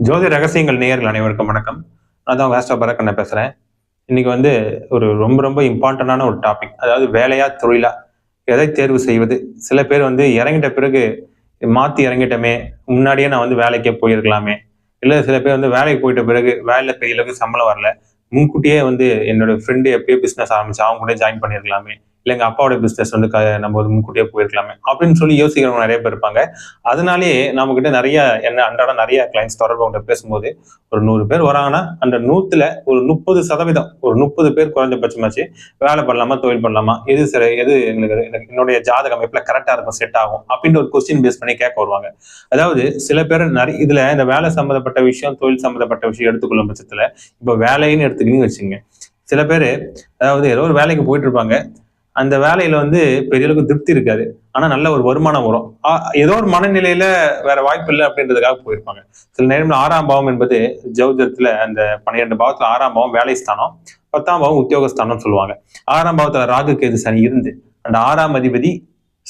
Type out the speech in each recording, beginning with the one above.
ஜோதி ரகசியங்கள் நேயர்கள் அனைவருக்கும் வணக்கம். நான் தான் வேஸ்டா பரக்கண்ண பேசுறேன். இன்னைக்கு வந்து ஒரு ரொம்ப ரொம்ப இம்பார்ட்டண்டான ஒரு டாபிக் அதாவது வேலையா தொழிலா? எதை தேர்வு செய்வது? சில பேர் வந்து இறங்கிட்ட பிறகு மாத்தி இறங்கிட்டமே முன்னாடியே நான் வந்து வேலைக்கே போயிருக்கலாமே. இல்லை சில பேர் வந்து வேலைக்கு போயிட்ட பிறகு வேலையில பெரிய அளவுக்கு சம்பளம் வரல. முன்கூட்டியே வந்து என்னோட ஃப்ரெண்டு எப்பயோ பிஸ்னஸ் ஆரம்பிச்சு அவங்க கூட ஜாயின் பண்ணிருக்கலாமே இல்லை எங்கள் அப்பாவோட பிஸ்னஸ் வந்து க- நம்ம வந்து முன்கூட்டியே போயிருக்கலாமே அப்படின்னு சொல்லி யோசிக்கிறவங்க நிறைய பேர் இருப்பாங்க. அதனாலேயே நம்ம கிட்ட நிறைய என்ன அன்றாட நிறைய கிளைண்ட்ஸ் தொடர்பு அவங்க பேசும்போது ஒரு நூறு பேர் வராங்கன்னா அந்த நூற்றுல ஒரு முப்பது சதவீதம் ஒரு முப்பது பேர் குறைஞ்சபட்சமாச்சு வேலை பண்ணலாமா தொழில் பண்ணலாமா எது சரி எது எங்களுக்கு என்னுடைய ஜாதக அமைப்பில் கரெக்டாக இருக்கும் செட் ஆகும் அப்படின்ற ஒரு கொஸ்டின் பேஸ் பண்ணி கேட்க வருவாங்க. அதாவது சில பேர் நிறைய இதில் இந்த வேலை சம்மந்தப்பட்ட விஷயம் தொழில் சம்மந்தப்பட்ட விஷயம் எடுத்துக்கொள்ளும் பட்சத்தில் இப்போ வேலைன்னு எடுத்துக்கிட்டீங்கன்னு வச்சுங்க சில பேர் அதாவது ஏதோ ஒரு வேலைக்கு போயிட்டு இருப்பாங்க. அந்த வேலையில வந்து பெரிய அளவுக்கு திருப்தி இருக்காது. ஆனா நல்ல ஒரு வருமானம் வரும். ஆ, ஏதோ ஒரு மனநிலையில வேற வாய்ப்பு இல்லை அப்படின்றதுக்காக போயிருப்பாங்க. சில நேரம்ல ஆறாம் பாவம் என்பது ஜௌஜத்துல அந்த பன்னிரெண்டு பாவத்துல ஆறாம் பாவம் வேலை ஸ்தானம் பத்தாம் பாவம் உத்தியோகஸ்தானம் சொல்லுவாங்க. ஆறாம் பாவத்துல ராகு கேது சனி இருந்து அந்த ஆறாம் அதிபதி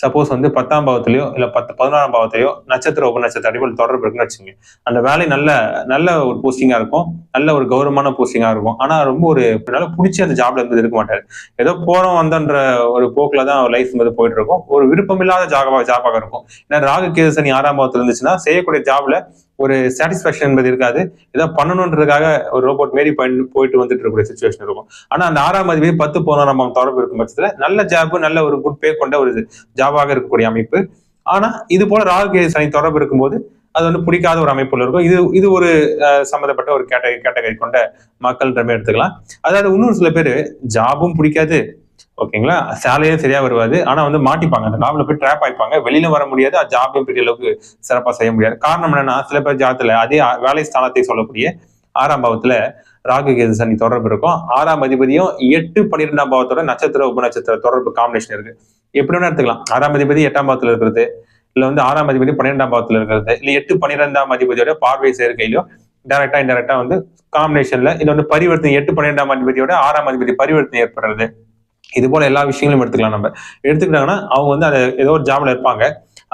சப்போஸ் வந்து பத்தாம் பாவத்திலையோ இல்லை பத்து பதினாறாம் பாவத்திலையோ நட்சத்திர உபநட்சத்திர அடிப்படையில் தொடர்பு இருக்குன்னு வச்சுங்க அந்த வேலை நல்ல நல்ல ஒரு போஸ்டிங்காக இருக்கும். நல்ல ஒரு கௌரவமான போஸ்டிங்காக இருக்கும். ஆனால் ரொம்ப ஒரு நல்லா பிடிச்சி அந்த ஜாப்ல இருந்து இருக்க மாட்டார். ஏதோ போகிறோம் வந்தன்ற ஒரு போக்கில் தான் லைஃப் வந்து போயிட்டு இருக்கும். ஒரு விருப்பமில்லாத ஜாபாக ஜாபாக இருக்கும். ஏன்னா ராகு கேது சனி ஆறாம் பாவத்தில் இருந்துச்சுன்னா செய்யக்கூடிய ஜாப்ல ஒரு சாட்டிஸ்ஃபேக்ஷன் என்பது இருக்காது. ஏதோ பண்ணணுன்றதுக்காக ஒரு ரோபோட் மாரி பண்ணி போயிட்டு வந்துட்டு இருக்கக்கூடிய சுச்சுவேஷன் இருக்கும். ஆனா அந்த ஆறாம் அதிபதி பத்து பதினோராம் பாவம் தொடர்பு இருக்கும் பட்சத்துல நல்ல ஜாப் நல்ல ஒரு குட் பே கொண்ட ஒரு ஜாபாக இருக்கக்கூடிய அமைப்பு. ஆனா இது போல ராகு கேது சனி தொடர்பு இருக்கும்போது அது வந்து பிடிக்காத ஒரு அமைப்புல இருக்கும். இது இது ஒரு சம்மந்தப்பட்ட ஒரு கேட்டகரி கேட்டகரி கொண்ட மக்கள்ன்ற மாதிரி எடுத்துக்கலாம். அதாவது இன்னொரு சில பேர் ஜாபும் பிடிக்காது. ஓகேங்களா? சேலரியும் சரியா வருவாது. ஆனா வந்து மாட்டிப்பாங்க. அந்த ஜாப்ல போய் ட்ராப் ஆயிப்பாங்க. வெளியில வர முடியாது. ஜாபையும் பெரிய அளவுக்கு சிறப்பா செய்ய முடியாது. காரணம் என்னன்னா சில பேர் ஜாத்துல அதே வேலை ஸ்தானத்தை சொல்லக்கூடிய ஆறாம் பாவத்துல ராகு கேது சனி தொடர்பு இருக்கும். ஆறாம் அதிபதியும் எட்டு பன்னிரெண்டாம் பாவத்தோட நட்சத்திர உபநட்சத்திர தொடர்பு காம்பினேஷன் இருக்கு. எப்படி வேணா எடுத்துக்கலாம். ஆறாம் அதிபதி எட்டாம் பாவத்துல இருக்கிறது. இல்ல வந்து ஆறாம் அதிபதி பன்னிரெண்டாம் பாவத்துல இருக்கிறது. இல்ல எட்டு பன்னிரெண்டாம் அதிபதியோட பார்வை சேர்க்கையிலோ டைரக்டா இன்டெரக்டா வந்து காம்பினேஷன்ல இது வந்து பரிவர்த்தனை எட்டு பன்னிரெண்டாம் அதிபதியோட ஆறாம் அதிபதி பரிவர்த்தனை ஏற்படுறது. இது போல எல்லா விஷயங்களும் எடுத்துக்கலாம் நம்ம. எடுத்துக்கிட்டாங்கன்னா அவங்க வந்து அதை ஏதோ ஒரு ஜாப்ல இருப்பாங்க.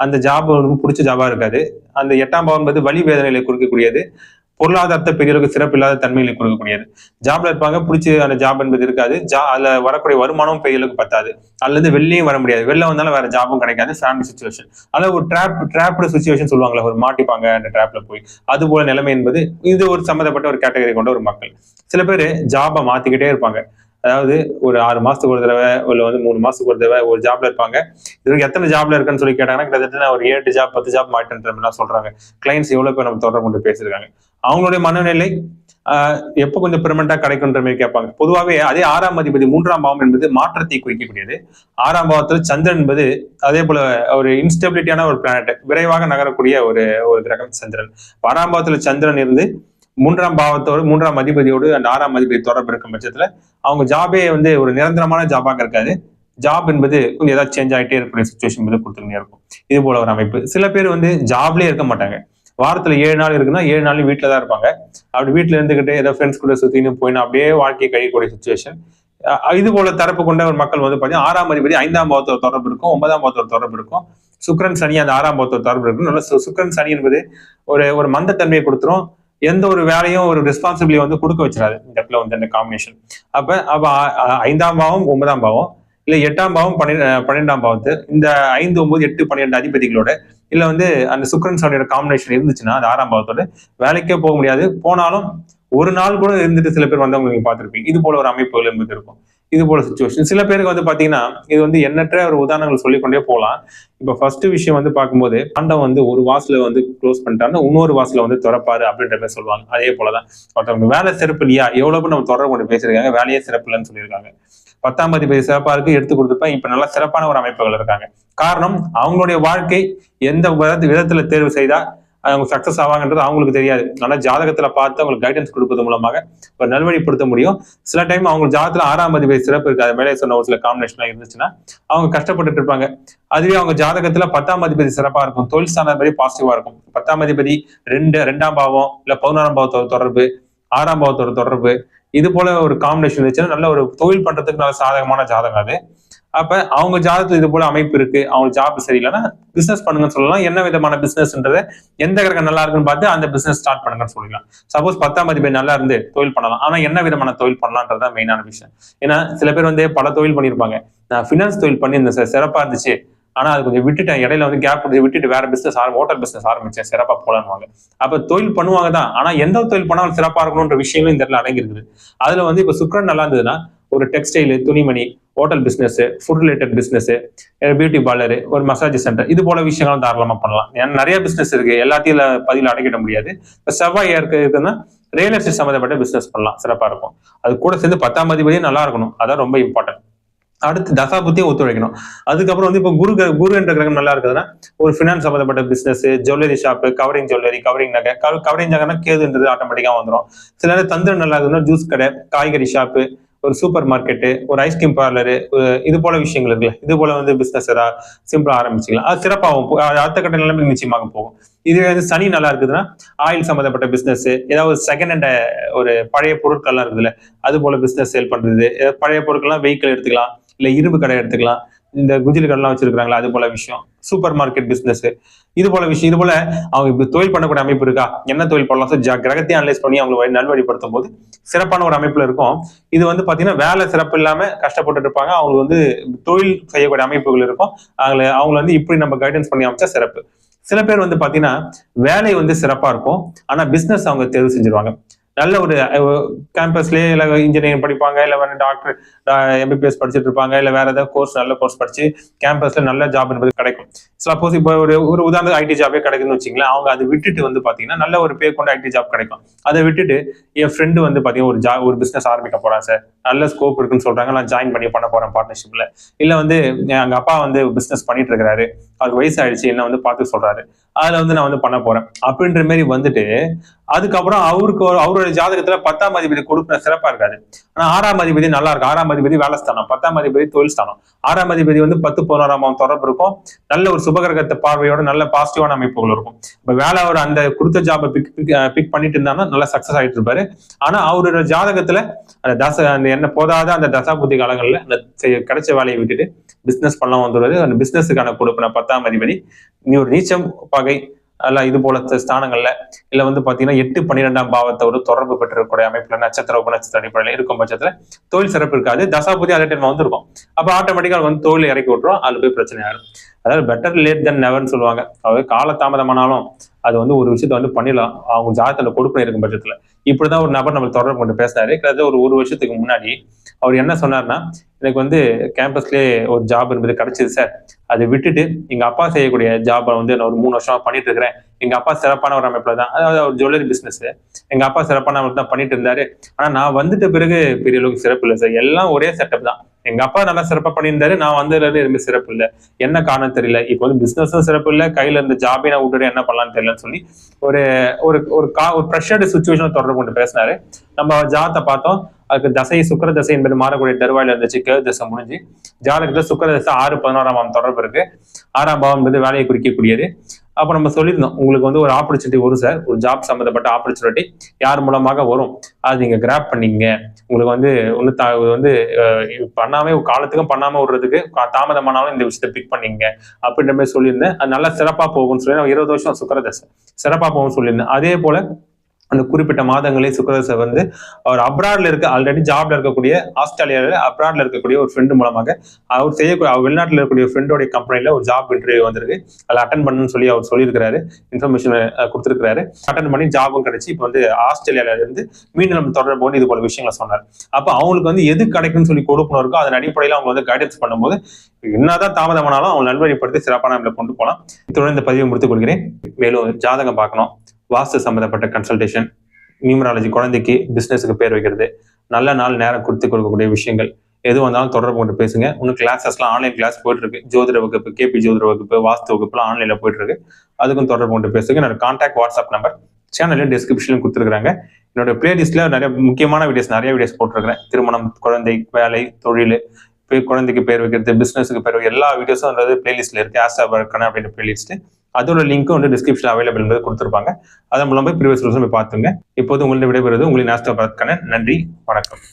அந்த ஜாப் பிடிச்ச ஜாபா இருக்காது. அந்த எட்டாம் பாவம் என்பது வழி வேதனைகளை கொடுக்கக்கூடியது. பொருளாதாரத்தை பெரிய அளவுக்கு சிறப்பு இல்லாத தன்மைகளை கொடுக்கக்கூடியது. ஜாப்ல இருப்பாங்க பிடிச்சி அந்த ஜாப் என்பது இருக்காது. ஜா அதுல வரக்கூடிய வருமானமும் பெரிய அளவுக்கு பத்தாது. அதுல இருந்து வர முடியாது. வெளில வந்தாலும் வேற ஜாபும் கிடைக்காது. ஃபேமிலி சுச்சுவேஷன் அதாவது ஒரு ட்ராப் ட்ராப்டு சுச்சுவேஷன் சொல்லுவாங்களே ஒரு மாட்டிப்பாங்க அந்த ட்ராப்ல போய். அது போல நிலைமை என்பது இது ஒரு சம்மந்தப்பட்ட ஒரு கேட்டகரி கொண்ட ஒரு மக்கள். சில பேர் ஜாபை மாத்திக்கிட்டே இருப்பாங்க. அதாவது ஒரு ஆறு மாசத்துக்கு ஒரு தடவை இல்லை வந்து மூணு மாசத்துக்கு ஒரு தடவை ஒரு ஜாப்ல இருப்பாங்க. இதுக்கு எத்தனை ஜாப்ல இருக்குன்னு சொல்லி கேட்டாங்கன்னா கிட்டத்தட்ட ஒரு ஏழு ஜாப் பத்து ஜாப் மாட்டேன்ற மாதிரிலாம் சொல்றாங்க. கிளைண்ட்ஸ் எவ்வளவு பேர் நம்ம தொடர்பு கொண்டு பேசியிருக்காங்க. அவங்களுடைய மனநிலை எப்போ கொஞ்சம் பெர்மனண்டா கிடைக்குன்ற மாதிரி கேட்பாங்க. பொதுவாகவே அதே ஆறாம் அதிபதி மூன்றாம் பாவம் என்பது மாற்றத்தை குறிக்கக்கூடியது. ஆறாம் பாவத்தில் சந்திரன் என்பது அதே போல ஒரு இன்ஸ்டபிலிட்டியான ஒரு பிளானட் விரைவாக நகரக்கூடிய ஒரு ஒரு கிரகம் சந்திரன். ஆறாம் பாவத்தில் சந்திரன் இருந்து மூன்றாம் பாவத்தோடு மூன்றாம் அதிபதியோடு அந்த ஆறாம் அதிபதி தொடர்பு இருக்கும் பட்சத்துல அவங்க ஜாபே வந்து ஒரு நிரந்தரமான ஜாபாக இருக்காது. ஜாப் என்பது கொஞ்சம் ஏதாவது சேஞ்ச் ஆகிட்டே இருக்கக்கூடிய சுச்சுவேஷன் வந்து கொடுத்துக்கிட்டே இருக்கும். இது போல ஒரு அமைப்பு. சில பேர் வந்து ஜாப்லேயே இருக்க மாட்டாங்க. வாரத்துல ஏழு நாள் இருக்குன்னா ஏழு நாள் வீட்டில் தான் இருப்பாங்க. அப்படி வீட்டுல இருந்துகிட்டு ஏதோ ஃப்ரெண்ட்ஸ் கூட சுத்தின்னு போயினா அப்படியே வாழ்க்கையை கழிக்கக்கூடிய சுச்சுவேஷன் இது போல தரப்பு கொண்ட ஒரு மக்கள் வந்து பார்த்தீங்கன்னா ஆறாம் அதிபதி ஐந்தாம் பாவத்தோட தொடர்பு இருக்கும் ஒன்பதாம் பாவத்தோட தொடர்பு இருக்கும். சுக்கிரன் சனி அந்த ஆறாம் பாவத்தோட தொடர்பு இருக்கும். நல்ல சுக்கரன் சுக்கிரன் சனி என்பது ஒரு ஒரு மந்தத்தன்மையை கொடுத்துரும். எந்த ஒரு வேலையும் ஒரு ரெஸ்பான்சிபிலிட்டி வந்து கொடுக்க வச்சிடாது. இந்த இடத்துல வந்து அந்த காம்பினேஷன் அப்ப அப்ப ஐந்தாம் பாவம் ஒன்பதாம் பாவம் இல்ல எட்டாம் பாவம் பன்னிரெண்டு பன்னிரெண்டாம் பாவத்து இந்த ஐந்து ஒன்பது எட்டு பன்னிரெண்டு அதிபதிகளோட இல்ல வந்து அந்த சுக்கிரன் சனியோட காம்பினேஷன் இருந்துச்சுன்னா அது ஆறாம் பாவத்தோட வேலைக்கே போக முடியாது. போனாலும் ஒரு நாள் கூட இருந்துட்டு சில பேர் வந்தவங்க நீங்க பார்த்துருப்பீங்க. இது போல ஒரு அமைப்புகள் என்பது இருக்கும். இது போல சுச்சுவேஷன் சில பேருக்கு வந்து பாத்தீங்கன்னா இது வந்து எண்ணற்ற ஒரு உதாரணங்கள் சொல்லிக்கொண்டே போகலாம். இப்ப ஃபர்ஸ்ட் விஷயம் வந்து பார்க்கும்போது ஆண்டவன் வந்து ஒரு வாசல வந்து க்ளோஸ் பண்ணிட்டாருன்னா இன்னொரு வாசல வந்து திறப்பாரு அப்படின்ற மாதிரி சொல்லுவாங்க. அதே போலதான். ஒருத்தவங்க வேலை சிறப்பு இல்லையா? எவ்வளவு நம்ம தொடர்பு கொண்டு பேசியிருக்காங்க வேலையே சிறப்பு இல்லைன்னு சொல்லியிருக்காங்க. பத்தாம் பேர் சிறப்பா இருக்கு எடுத்து கொடுத்துப்பேன் இப்ப நல்லா சிறப்பான ஒரு அமைப்புகள் இருக்காங்க. காரணம் அவங்களுடைய வாழ்க்கை எந்த விதத்துல தேர்வு செய்தா அவங்க சக்சஸ் ஆவாங்கன்றது அவங்களுக்கு தெரியாது. ஆனா ஜாதகத்துல பார்த்து அவங்களுக்கு கைடன்ஸ் கொடுப்பது மூலமாக ஒரு நல்வழிப்படுத்த முடியும். சில டைம் அவங்க ஜாதகத்துல ஆறாம் அதிபதி சிறப்பு இருக்காது மேலே சொன்ன ஒரு சில காம்பினேஷன் இருந்துச்சுன்னா அவங்க கஷ்டப்பட்டுட்டு இருப்பாங்க. அதுவே அவங்க ஜாதகத்துல பத்தாம் அதிபதி சிறப்பா இருக்கும். தொழில் ஸ்தானம் மாதிரி பாசிட்டிவா இருக்கும். பத்தாம் அதிபதி ரெண்டு ரெண்டாம் பாவம் இல்ல பதினோராம் பாவத்தோட தொடர்பு ஆறாம் பாவத்தோட தொடர்பு. இது போல ஒரு காம்பினேஷன் இருந்துச்சுன்னா நல்ல ஒரு தொழில் பண்றதுக்கு நல்ல சாதகமான ஜாதகம் அது. அப்ப அவங்க ஜாதகத்துல இது போல அமைப்பு இருக்கு. அவங்க ஜாப் சரியில்லைன்னா பிசினஸ் பண்ணுங்கன்னு சொல்லலாம். என்ன விதமான பிசினஸ்ன்றத எந்த கிரகம் நல்லா இருக்குன்னு பார்த்து அந்த பிசினஸ் ஸ்டார்ட் பண்ணுங்கன்னு சொல்லலாம் சப்போஸ் பத்தாம் மதிப்பு நல்லா இருந்து தொழில் பண்ணலாம். ஆனா என்ன விதமான தொழில் பண்ணலான்றதுதான் மெயினான விஷயம். ஏன்னா சில பேர் வந்து பல தொழில் பண்ணியிருப்பாங்க. நான் ஃபினான்ஸ் தொழில் பண்ணி இந்த சிறப்பா இருந்துச்சு. ஆனா அது கொஞ்சம் விட்டுட்டேன். இடையில வந்து கேப் விட்டுட்டு வேற பிசினஸ் ஆரம்பி ஹோட்டல் பிசினஸ் ஆரம்பிச்சேன். சிறப்பா போலான்னு அப்ப தொழில் பண்ணுவாங்க தான். ஆனா எந்த தொழில் பண்ணாலும் சிறப்பா இருக்கணும்ன்ற விஷயங்களும் இந்த இடத்துல அடங்கியிருக்குது. அதுல வந்து இப்ப சுக்கரன் நல்லா இருந்ததுன்னா ஒரு டெக்ஸ்டைல் துணிமணி hotel business food related business beauty parlour ஒரு மசாஜ் சென்டர் இது போல விஷயங்களும் தாராளமாக பண்ணலாம். ஏன்னா நிறைய பிஸ்னஸ் இருக்கு. எல்லாத்தையும் பதில் அடைக்கிட முடியாது. இப்போ செவ்வாய் இருக்குதுன்னா ரியல் எஸ்டேட் சம்மந்தப்பட்ட பிஸ்னஸ் பண்ணலாம். சிறப்பாக இருக்கும். அது கூட சேர்ந்து பத்தாம் அதிபதியும் நல்லா இருக்கணும். அதான் ரொம்ப இம்பார்ட்டன்ட் அடுத்து தசா புத்தியும் ஒத்துழைக்கணும். அதுக்கப்புறம் வந்து இப்போ குரு குரு என்ற கிரகம் நல்லா இருக்குதுன்னா ஒரு ஃபினான்ஸ் சம்மந்தப்பட்ட business jewellery shop covering jewellery covering நகை கவரிங் நகைனா கேதுன்றது ஆட்டோமேட்டிக்காக வந்துடும் சில நேரம் தந்திரம் நல்லா இருக்குதுன்னா ஜூஸ் கடை காய்கறி ஷாப்பு ஒரு சூப்பர் மார்க்கெட்டு ஒரு ஐஸ்கிரீம் பார்லரு இது போல விஷயங்கள் இருக்குல்ல. இது போல வந்து பிசினஸ் ஏதாவது சிம்பிளா ஆரம்பிச்சிக்கலாம். அது சிறப்பாகவும் அடுத்த கட்ட நிலைமை நிச்சயமாக போகும். இதுவே வந்து சனி நல்லா இருக்குதுன்னா ஆயில் சம்மந்தப்பட்ட பிசினஸ் ஏதாவது செகண்ட் ஹேண்ட ஒரு பழைய பொருட்கள்லாம் இருக்குதுல்ல அது போல பிசினஸ் சேல் பண்றது பழைய பொருட்கள்லாம் வெஹிக்கிள் எடுத்துக்கலாம் இல்ல இரும்பு கடை எடுத்துக்கலாம் இந்த குஜிலி கடைலாம் வச்சிருக்காங்களா அது போல விஷயம். சூப்பர் மார்க்கெட் பிசினஸ் இது போல விஷயம் இது போல அவங்க இப்ப தொழில் பண்ணக்கூடிய அமைப்பு இருக்கா? என்ன தொழில் பண்ணலாம்? ஸோ கிரகத்தையும் அனலைஸ் பண்ணி அவங்க நல்வழிப்படுத்தும் போது சிறப்பான ஒரு அமைப்புல இருக்கும். இது வந்து பாத்தீங்கன்னா வேலை சிறப்பு இல்லாம கஷ்டப்பட்டு இருப்பாங்க. அவங்களுக்கு வந்து தொழில் செய்யக்கூடிய அமைப்புகள் இருக்கும். அவங்களை அவங்க வந்து இப்படி நம்ம கைடன்ஸ் பண்ணி அமைச்சா சிறப்பு. சில பேர் வந்து பாத்தீங்கன்னா வேலை வந்து சிறப்பா இருக்கும். ஆனா பிசினஸ் அவங்க தேர்வு செஞ்சிருவாங்க. நல்ல ஒரு கேம்பஸ்லயே இல்லை இன்ஜினியரிங் படிப்பாங்க இல்லை வந்து டாக்டர் எம்பிபிஎஸ் படிச்சுட்டு இருப்பாங்க இல்லை வேற ஏதாவது கோர்ஸ் நல்ல கோர்ஸ் படிச்சு கேம்பஸ்ல நல்ல ஜாப் என்பது கிடைக்கும். சப்போஸ் இப்போ ஒரு ஒரு உதாரணத்துக்கு ஐடி ஜாபே கிடைக்குதுன்னு வச்சுங்களேன் அவங்க அதை விட்டுட்டு வந்து பாத்தீங்கன்னா நல்ல ஒரு பேர் கொண்ட ஐடி ஜாப் கிடைக்கும். அதை விட்டுட்டு என் ஃப்ரெண்டு வந்து பாத்தீங்கன்னா ஒரு ஜா ஒரு பிசினஸ் ஆரம்பிக்க போறான் சார் நல்ல ஸ்கோப் இருக்குன்னு சொல்றாங்க நான் ஜாயின் பண்ணி பண்ண போறேன் பார்ட்னர்ஷிப்ல இல்ல வந்து எங்க அப்பா வந்து பிசினஸ் பண்ணிட்டு இருக்கிறாரு. அவருக்கு வயசு ஆயிடுச்சு என்ன வந்து பார்த்து சொல்றாரு. அதுல வந்து நான் வந்து பண்ண போறேன். அப்படின்ற மாதிரி வந்துட்டு அதுக்கப்புறம் அவருக்கு அவருடைய ஜாதகத்துல பத்தாம் அதிபதி கொடுக்குற சிறப்பா இருக்காது ஆனா ஆறாம் அதிபதி நல்லா இருக்கும் ஆறாம் அதிபதி வேலை ஸ்தானம் பத்தாம் அதிபதி தொழில் ஸ்தானம். ஆறாம் அதிபதி வந்து பத்து பதினோராம் தொடர்பு இருக்கும். நல்ல ஒரு சுபகிரகத்தை பார்வையோட நல்ல பாசிட்டிவான அமைப்புகள் இருக்கும். இப்ப வேலை அவர் அந்த கொடுத்த ஜாபை பிக் பிக் பண்ணிட்டு இருந்தாங்கன்னா நல்லா சக்சஸ் ஆயிட்டு இருப்பாரு. ஆனா அவரோட ஜாதகத்துல அந்த தச அந்த என்ன போதாத அந்த தசாபுத்தி காலங்கள்ல அந்த கிடைச்ச வேலையை விட்டுட்டு பிசினஸ் பண்ணலாம் வந்துடுறது அந்த பிசினஸுக்கான கொடுப்பின பத்தாம் அதிபதி நீ ஒரு நீச்சம் பகை அல்ல இது போல ஸ்தானங்கள்ல இல்ல வந்து பாத்தீங்கன்னா எட்டு பன்னிரெண்டாம் பாவத்தை ஒரு தொடர்பு பெற்றிருக்கக்கூடிய அமைப்புல நட்சத்திர உபநட்சத்திர அடிப்படையில் இருக்கும் பட்சத்துல தொழில் சிறப்பு இருக்காது. தசாபதி அதே டைம் வந்திருக்கும். அப்ப ஆட்டோமேட்டிக்கா வந்து தொழில் இறக்கி விட்டுரும். அதுல போய் பிரச்சனை ஆகும் அதாவது பெட்டர் லேட் தென் நெவர்னு சொல்லுவாங்க. அதாவது கால தாமதமானாலும் அது வந்து ஒரு விஷயத்த வந்து பண்ணிடலாம். அவங்க ஜாதத்துல கொடுப்பனை இருக்கும் பட்சத்துல. இப்படிதான் ஒரு நபர் நம்ம தொடர்பு கொண்டு பேசினாரு கிட்டத்தட்ட ஒரு ஒரு வருஷத்துக்கு முன்னாடி அவர் என்ன சொன்னார்னா எனக்கு வந்து கேம்பஸ்லேயே ஒரு ஜாப் என்பது கிடைச்சது சார் அதை விட்டுட்டு எங்க அப்பா செய்யக்கூடிய ஜாபை வந்து நான் ஒரு மூணு வருஷமா பண்ணிட்டு இருக்கிறேன். எங்க அப்பா சிறப்பான ஒரு அமைப்புல தான் அதாவது ஒரு ஜுவல்லரி பிசினஸ் எங்க அப்பா சிறப்பான அமைப்பு தான் பண்ணிட்டு இருந்தாரு. ஆனா நான் வந்துட்ட பிறகு பெரிய அளவுக்கு சிறப்பு இல்லை சார் எல்லாம் ஒரே செட்டப் தான். எங்க அப்பா நல்லா சிறப்பா பண்ணியிருந்தாரு நான் வந்ததுல இருந்து எதுவுமே சிறப்பு இல்லை. என்ன காரணம் தெரியல. இப்போ வந்து பிசினஸும் சிறப்பு இல்லை கையில இருந்த ஜாபே நான் விட்டுட்டு என்ன பண்ணலாம்னு தெரியலன்னு சொல்லி ஒரு ஒரு ஒரு கா ஒரு ப்ரெஷர்டு சுச்சுவேஷன் தொடர்பு கொண்டு பேசினாரு. நம்ம ஜாத்தை பார்த்தோம். அதுக்கு தசை சுக்கர தசை என்பது மாறக்கூடிய தருவாயில இருந்துச்சு கேது தசை முடிஞ்சு. ஜாதகத்துல சுக்கர தசை ஆறு பதினோராம் தொடர்பு இருக்கு. ஆறாம் பாவம் என்பது வேலையை குறிக்கக்கூடியது. அப்போ நம்ம சொல்லியிருந்தோம் உங்களுக்கு வந்து ஒரு ஆப்பர்ச்சுனிட்டி வரும் சார் ஒரு ஜாப் சம்மந்தப்பட்ட ஆப்பர்ச்சுனிட்டி யார் மூலமாக வரும்? அது நீங்க கிராப் பண்ணீங்க உங்களுக்கு வந்து ஒன்று வந்து பண்ணாம காலத்துக்கும் பண்ணாம விடுறதுக்கு தாமதமானாலும் இந்த விஷயத்த பிக் பண்ணீங்க அப்படின்ற மாதிரி சொல்லியிருந்தேன். அது நல்லா சிறப்பா போகும்னு சொல்லி இருபது வருஷம் சுக்கரதசை சிறப்பா போகும்னு சொல்லியிருந்தேன். அதே போல அந்த குறிப்பிட்ட மாதங்களே சுக்கரதசை வந்து அவர் அப்ராட்ல இருக்க ஆல்ரெடி ஜாப்ல இருக்கக்கூடிய ஆஸ்திரேலியாவில் அப்ராட்ல இருக்கக்கூடிய ஒரு ஃப்ரெண்டு மூலமாக அவர் செய்யக்கூடிய அவர் வெளிநாட்டில் இருக்கக்கூடிய ஃப்ரெண்டோடைய கம்பெனியில் ஒரு ஜாப் இன்டர்வியூ வந்திருக்கு. அதில் அட்டன் பண்ணுன்னு சொல்லி அவர் சொல்லியிருக்கிறாரு. இன்ஃபர்மேஷன் கொடுத்துருக்கிறாரு. அட்டன் பண்ணி ஜாபும் கிடைச்சி இப்போ வந்து ஆஸ்திரேலியால இருந்து மீண்டும் நம்ம தொடர்பு கொண்டு இது போல விஷயங்களை சொன்னார். அப்போ அவங்களுக்கு வந்து எது கிடைக்கும்னு சொல்லி கொடுக்கணும் இருக்கோ அதன் அடிப்படையில் அவங்க வந்து கைடன்ஸ் பண்ணும்போது என்னதான் தாமதமானாலும் அவங்க நல்வழிப்படுத்தி சிறப்பான கொண்டு போகலாம். இத்துடன் இந்த பதிவை முடித்துக் கொள்கிறேன். மேலும் ஜாதகம் பார்க்கணும். வாஸ்து சம்மந்தப்பட்ட கன்சல்டேஷன் நியூமராலஜி குழந்தைக்கு பிஸ்னஸுக்கு பேர் வைக்கிறது. நல்ல நாள் நேரம் கொடுத்து கொடுக்கக்கூடிய விஷயங்கள். எது வந்தாலும் தொடர்பு கொண்டு பேசுங்க. இன்னும் கிளாஸஸ்லாம் ஆன்லைன் கிளாஸ் போயிட்டு இருக்கு ஜோதிட வகுப்பு கேபி ஜோதிட வகுப்பு வாஸ்து வகுப்புலாம் ஆன்லைன்ல போயிட்டு இருக்கு அதுக்கும் தொடர்பு கொண்டு பேசுங்க. என்னோட கான்டாக்ட் வாட்ஸ்அப் நம்பர் சேனல்ல டிஸ்கிரிப்ஷன்லையும் கொடுத்துருக்காங்க என்னோட பிளேலிஸ்ட்ல நிறைய முக்கியமான வீடியோஸ் நிறைய வீடியோஸ் போட்டிருக்கிறேன். திருமணம் குழந்தை வேலை தொழில் குழந்தைக்கு பேர் வைக்கிறது பிசினஸுக்கு பேர் எல்லா வீடியோஸும் பிளேலிஸ்ட்ல இருக்கு. ஆஸ்டா வர்க்கணும் அப்படின்ற பிளேலிஸ்ட்டு அதோட லிங்க்கும் வந்து டிஸ்கிரிப்ஷன் அவைலபிள் என்பது கொடுத்துருப்பாங்க. அதன் மூலமாக ப்ரீவியஸ் போய் பார்த்துங்க இப்போது உங்களுடைய விடைபெறுவது உங்களின் ஆஸ்டா பரத்கான நன்றி வணக்கம்.